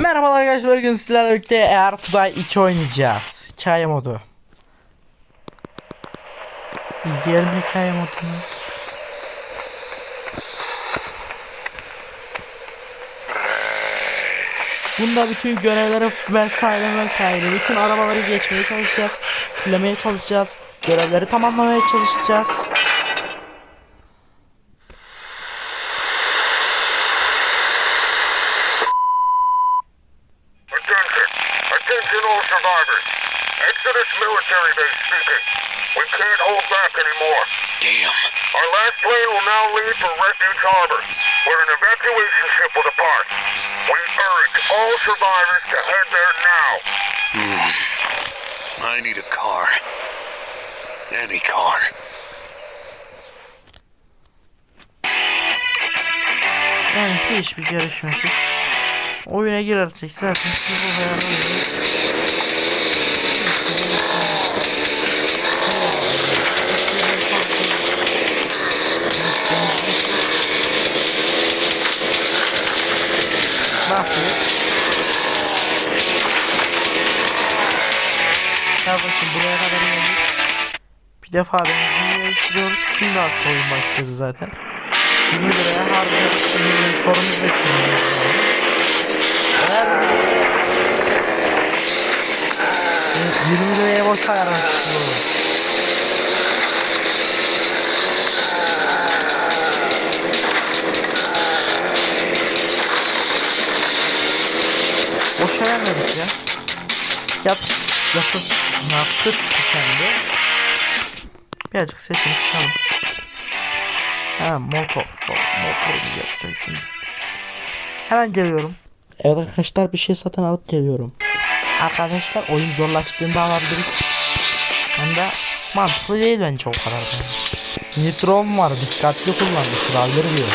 Merhabalar arkadaşlar bugün sizlerle birlikte Eğer Tuday 2 oynayacağız. Hikaye modu. İzleyelim hikaye modunu. Bunda bütün görevleri vesaire vesaire bütün arabaları geçmeye çalışacağız. Fullemeye çalışacağız. Görevleri tamamlamaya çalışacağız. Military base speaking. We can't hold back anymore. Damn. Our last plane will now leave for Refuge Harbor, where an evacuation ship will depart. We urge all survivors to head there now. Hmm. I need a car. Any car. Yani hiçbir görüşmesiz. Oyuna girersek zaten bu hayalimiz. Kardeşim buraya kadar geldik. Bir defa benzin değiştiriyoruz. Şimdi aslında oyun başladı zaten. 20 liraya harcıyoruz. Şimdi korumuz bekliyoruz. Eğer 20 liraya boş ayarlamıştım. Boş ayarladık ya. Yap, yapıp, yaptık kendi. Birazcık sesini kısalım. Ha motor. Motor mu yapacaksın? Hemen geliyorum. Evet arkadaşlar bir şey satın alıp geliyorum. Arkadaşlar oyun zorlaştığında alabiliriz. Şu anda mantıklı değil bence o kadar. da. Nitrom var dikkatli kullan ısrarları diyor.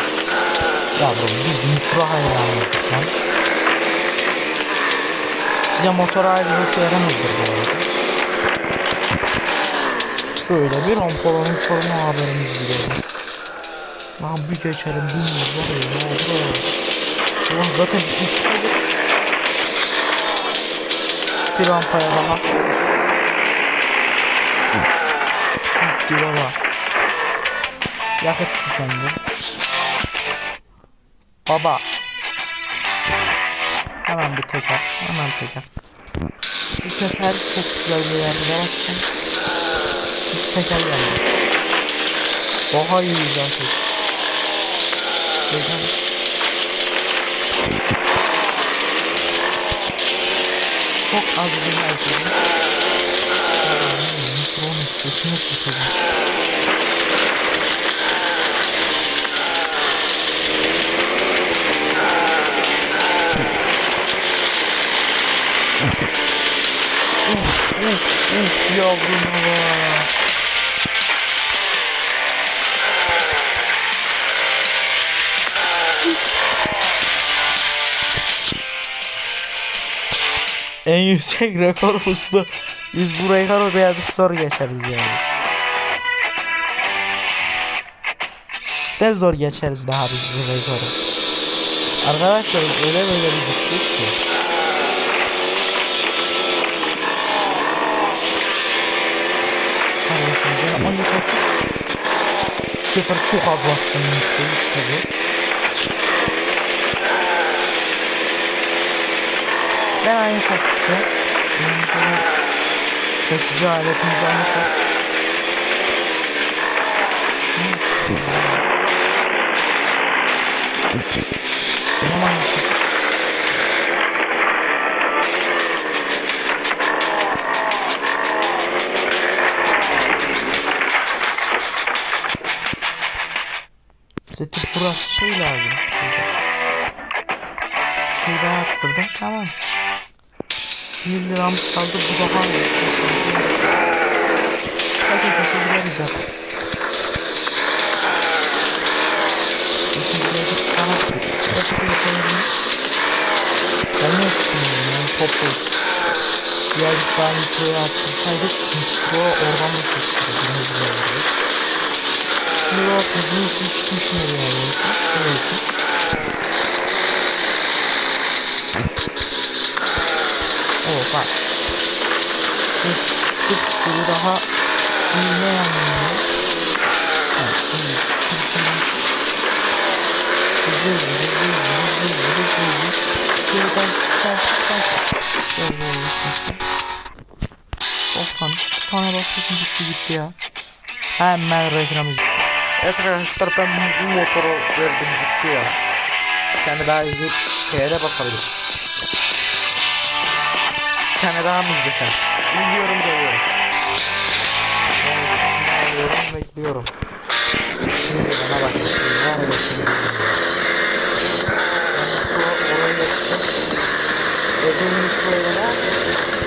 Yavrum biz nitro hayranıydık lan. Bize motor arızası veremezdir bu arada. Şöyle bir pompalonun sorunu haberimiz gidelim. Lan bir geçerim bilmiyoruz var ya ne olur olur. Ulan zaten kalır. Bir rampaya daha. Bir baba. Yakıt tükendi. Baba. Hemen bir teker. Hemen teker. Bu sefer çok güzel bir yerde basacağım. Bir teker geldi. Daha iyi zaten. Şeyden. Çok az bir herkesin. Mikronun sesini tutacağım. Uf uf uf yavrum baba. En yüksek rekorumuz bu. Biz burayı kadar birazcık zor geçeriz yani. Cidden zor geçeriz daha biz bu rekoru. Arkadaşlar öyle böyle bir gittik ki. Kardeşim ben 10 yukarı Sefer çok az bastım işte bu. Ben aynı şöyle kesici aletimizi alırsak Benim aynı. Zaten burası şey lazım. Bir şey attırdım. Tamam. 1 liramız kaldı. Bu daha az. Kasa gideriz zaten. Bizim birazcık kanat topu yapalım. Gelmek istemiyorum yani topu. Birazcık daha nitroya attırsaydık nitro oradan da sektiririz. Şimdi bak hızını hiç düşmüyor yani. Neyse. Oha. Fıstık gibi daha ne yanmıyor? Hızlı hızlı hızlı hızlı hızlı hızlı hızlı. Şuradan çıkar çıkar çıkar. Böyle böyle yapmışlar. 90 iki tane basıyorsun gitti gitti ya. Hemen reklam izle. Evet arkadaşlar ben bu motoru verdim gitti ya. Tane daha izleyip şeye de basabiliriz. Tane daha mı izlesem? İzliyorum geliyorum. Ve gidiyorum. Şimdi bana bak. Nereye şimdi? Ben bu oraya geçtim. Ödümün şöyle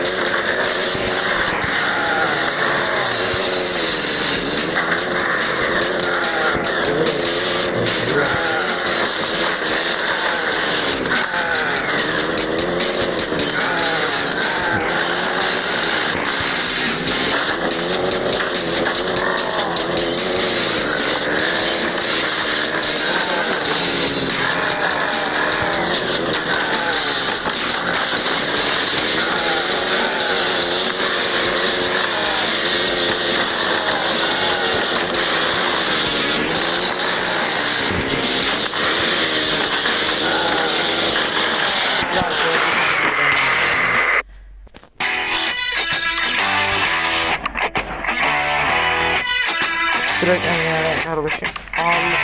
Direkt yani kardeşim ağırlık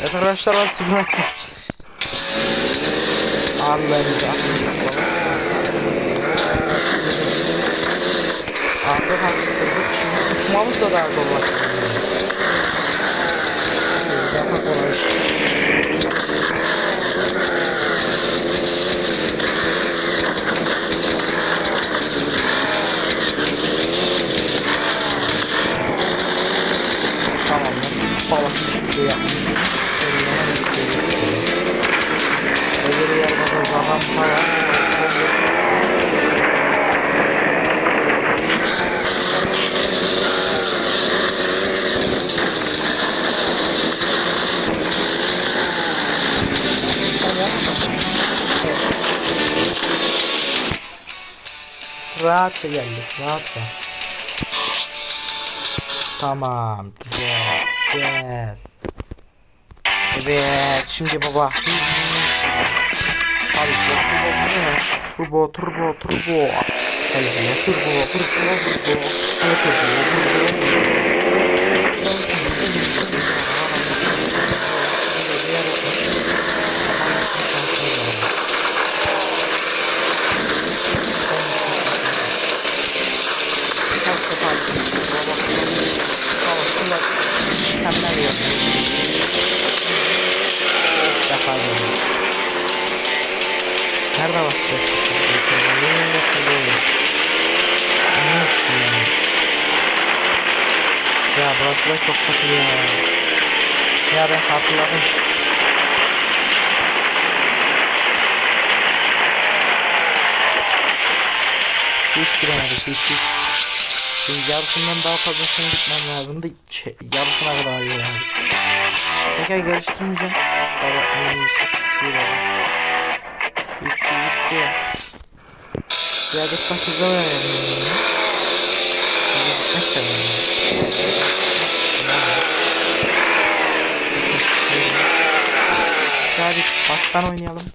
Evet arkadaşlar hadi sizi bırakın Ağırlığımızı Ağırlık haksızlık uçmamız da daha zorlaştı Daha Rahatça geldik, rahatça. Tamam, güzel, güzel. Evet, şimdi baba. Abi turbo, turbo, turbo, turbo. Hadi turbo, turbo, turbo, turbo. Hadi turbo, turbo. Da çok kötü ya. Ya ben hatırladım. Hiç giremedik hiç hiç. Şimdi yarısından daha fazlasına gitmem lazımdı. Yarısına kadar yani. Tekrar geliştirmeyeceğim. Baba en iyisi şu şurada. Gitti gitti. Birazcık da. Hızlı gitmek de önemli. Hadi baştan oynayalım.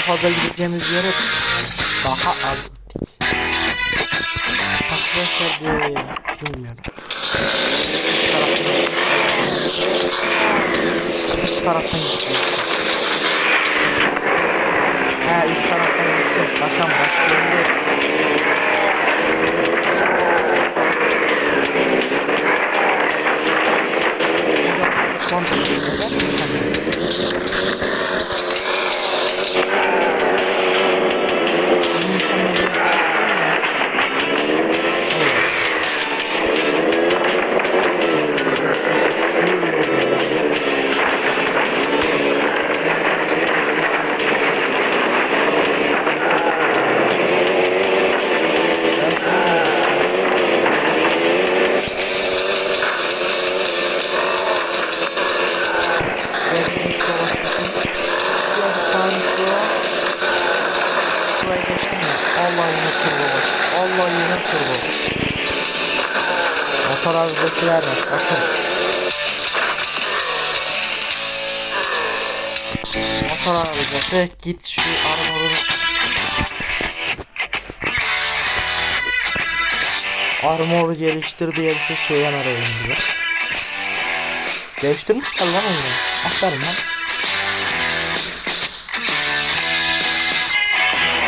Fazla gideceğimiz yere daha az gittik. Nasıl başladı bilmiyorum. Üst taraftan- Üst taraftan gideceğiz. He üst taraftan gittim. Başam başlıyor. Motor arızası vermez. Bakın. Motor arızası. Git şu armorun. Armor geliştir diye bir şey söylemedi oyun bize. Geliştirmişler lan oyunu. Aferin lan.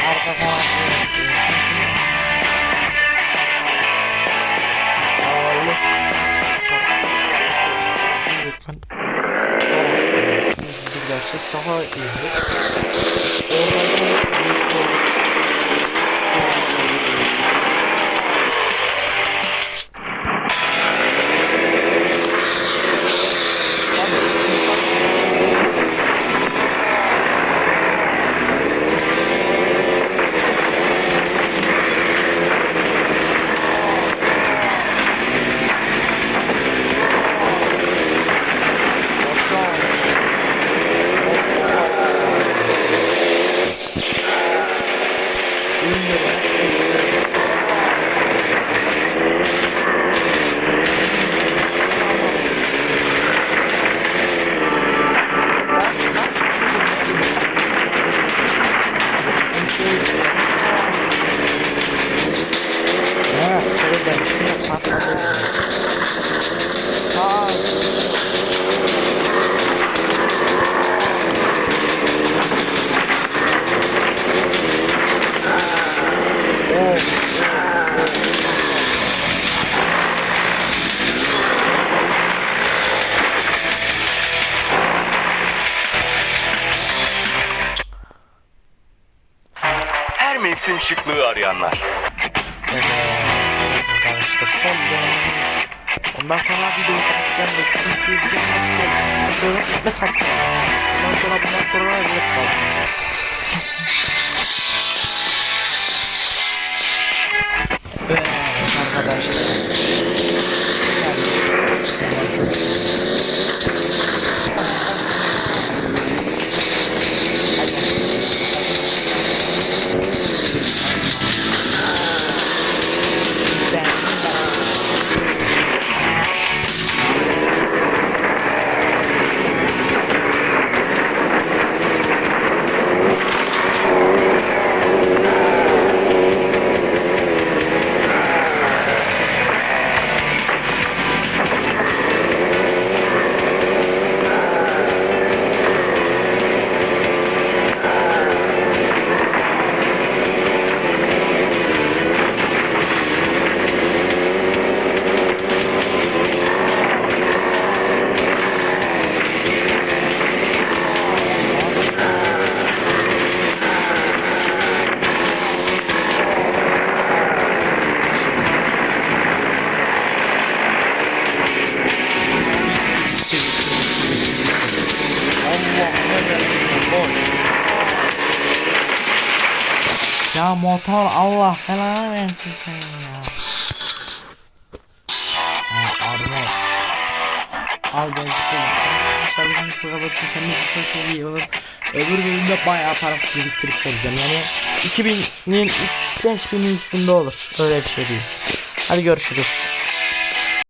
Arka kanatlı. Gidersek daha iyi. Oradan şıklığı arayanlar. Evet arkadaşlar son dönemimiz. Ondan sonra videoyu kapatacağım da çünkü bir de geldi. Ve saat Ondan sonra bundan sonra evet kalacağım. Evet arkadaşlar. Ya motor Allah belanı versin sen ya. Al gençler. Arkadaşlar bugün bu kadar kendinize çok iyi olur. Öbür bölümde bayağı para biriktirip geleceğim. Yani 2000'in 5000'in üstünde olur. Öyle bir şey değil. Hadi görüşürüz.